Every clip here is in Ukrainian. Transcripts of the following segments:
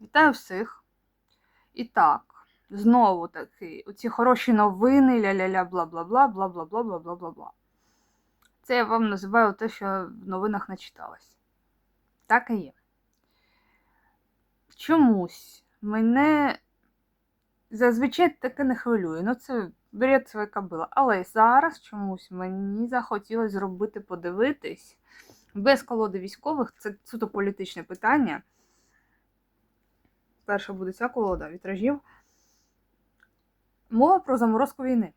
Вітаю всіх. І так, знову таки, оці хороші новини, ля-ля-ля, бла-бла-бла, бла-бла-бла, бла-бла-бла-бла. Це я вам називаю те, що в новинах начиталась. Так і є. Чомусь мене зазвичай таке не хвилює. Ну, це бред своя кобила. Але зараз чомусь мені захотілося зробити, подивитись. Без колоди військових, це суто політичне питання. Перша буде ця колода вітражів. Мова про заморозку війни.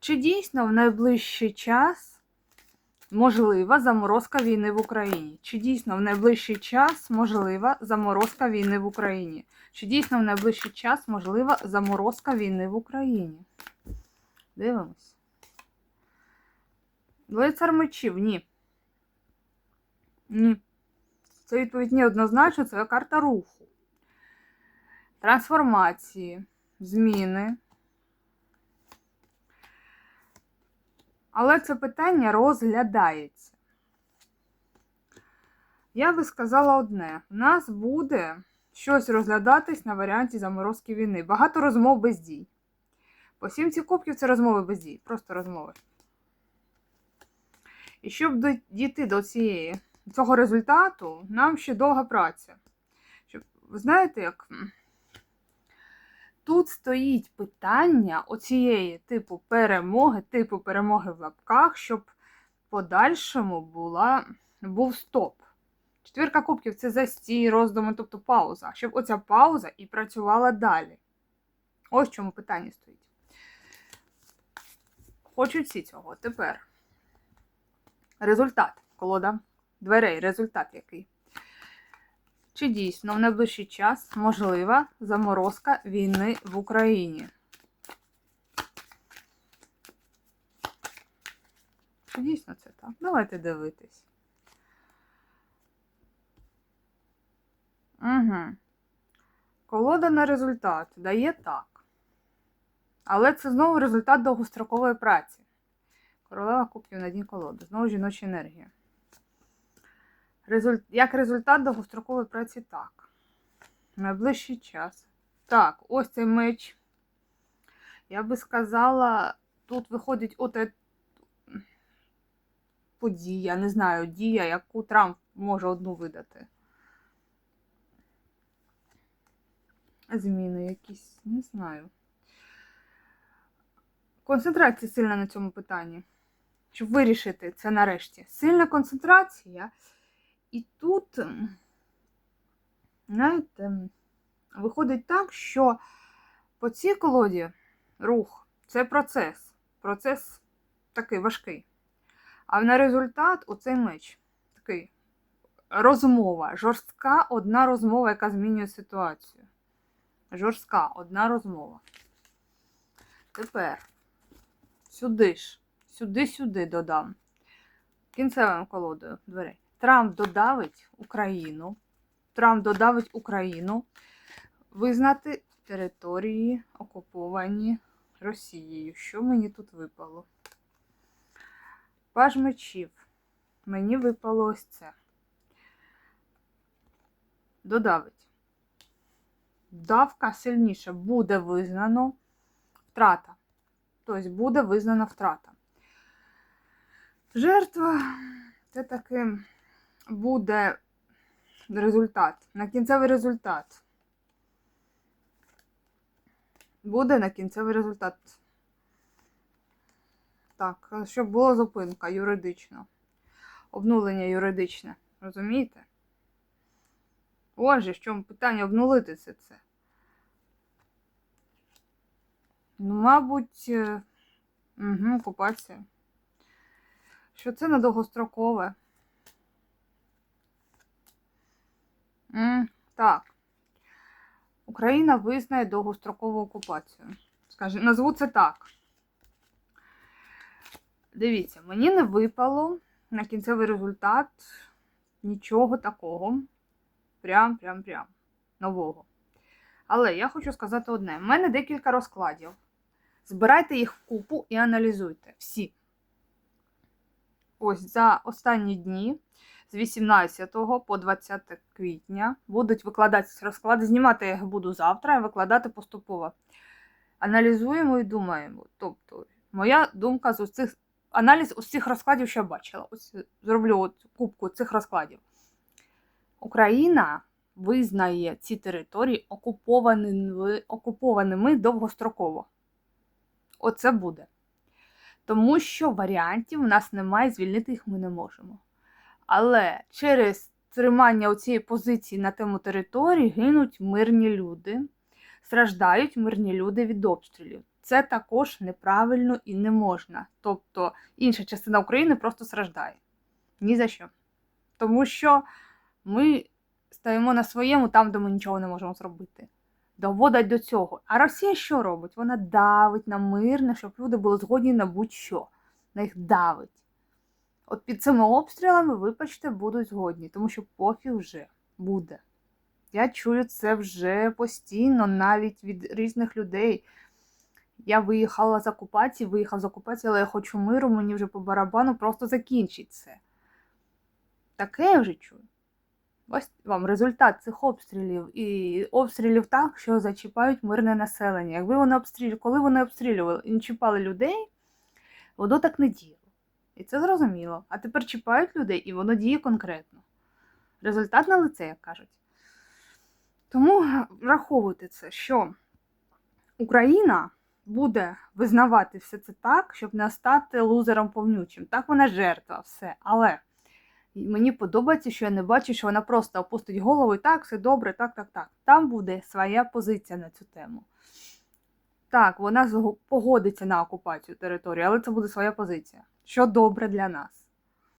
Чи дійсно в найближчий час можлива заморозка війни в Україні? Чи дійсно в найближчий час можлива заморозка війни в Україні? Чи дійсно в найближчий час можлива заморозка війни в Україні? Дивимось. Лицар мечів, ні. Ні. Це відповідь ні однозначно, це карта руху. Трансформації, зміни. Але це питання розглядається. Я би сказала одне: у нас буде щось розглядатись на варіанті заморозки війни. Багато розмов без дій. По сімці кубків це розмови без дій, просто розмови. І щоб дійти до цієї, цього результату, нам ще довга праця. Щоб, ви знаєте, як тут стоїть питання оцієї типу перемоги, типу перемоги в лапках, щоб подальшому була, був стоп. Четвірка кубків це застій, роздуми, тобто пауза. Щоб оця пауза і працювала далі. Ось чому питання стоїть. Хочуть всі цього. Тепер. Результат. Колода дверей. Результат який? Чи дійсно в найближчий час можлива заморозка війни в Україні? Чи дійсно це так? Давайте дивитись. Угу. Колода на результат дає так. Але це знову результат довгострокової праці. Королева кубків на дні колоди. Знову жіноча енергія. Як результат довгострокової праці так. Найближчий час. Так, ось цей меч. Я би сказала, тут виходить от е- подія, не знаю, дія, яку Трамп може одну видати. Зміни якісь, не знаю. Концентрація сильна на цьому питанні. Щоб вирішити це нарешті. Сильна концентрація. І тут, знаєте, виходить так, що по цій колоді рух це процес. Процес такий важкий. А на результат оцей меч такий розмова. Жорстка одна розмова, яка змінює ситуацію. Жорстка одна розмова. Тепер сюди ж, сюди-сюди додам. Кінцевим колодою дверей. Трамп додавить Україну. Трамп додавить Україну визнати території, окуповані Росією. Що мені тут випало? Паж мечів. Мені випало ось це. Додавить. Давка сильніша. Буде визнано втрата. Тобто буде визнана втрата. Жертва це таки буде результат. На кінцевий результат. Буде на кінцевий результат. Так, щоб була зупинка юридично. Обнулення юридичне. Розумієте? Отже, в чому питання обнулити це це? Ну, мабуть, угу, окупація. Що це на довгострокове? Так. Україна визнає довгострокову окупацію. Скажи, назву це так. Дивіться, мені не випало на кінцевий результат нічого такого. Прям, прям, прям. Нового. Але я хочу сказати одне: в мене декілька розкладів. Збирайте їх в купу і аналізуйте. Всі. Ось за останні дні з 18 по 20 квітня будуть викладатися розклади. Знімати я їх буду завтра, а викладати поступово. Аналізуємо і думаємо. Тобто, моя думка з усіх аналіз усіх розкладів, що я бачила. Ось зроблю от кубку цих розкладів. Україна визнає ці території окупованими, окупованими довгостроково. Оце буде. Тому що варіантів у нас немає, звільнити їх ми не можемо. Але через тримання цієї позиції на тему території гинуть мирні люди, страждають мирні люди від обстрілів. Це також неправильно і не можна. Тобто інша частина України просто страждає. Ні за що. Тому що ми стоїмо на своєму там, де ми нічого не можемо зробити. Доводить до цього. А Росія що робить? Вона давить на мирне, щоб люди були згодні на будь-що. На їх давить. От під цими обстрілами, вибачте, будуть згодні, тому що пофіг вже буде. Я чую це вже постійно, навіть від різних людей. Я виїхала з окупації, виїхав з окупації, але я хочу миру, мені вже по барабану просто закінчить це. Таке я вже чую. Ось вам результат цих обстрілів. І обстрілів так, що зачіпають мирне населення. Якби вони обстрілювали, коли вони обстрілювали і не чіпали людей, воно так не діяло. І це зрозуміло. А тепер чіпають людей, і воно діє конкретно. Результат на лице, як кажуть. Тому враховуйте це, що Україна буде визнавати все це так, щоб не стати лузером повнючим. Так вона жертва, все. Але мені подобається, що я не бачу, що вона просто опустить голову і так, все добре, так, так, так. Там буде своя позиція на цю тему. Так, вона погодиться на окупацію території, але це буде своя позиція, що добре для нас.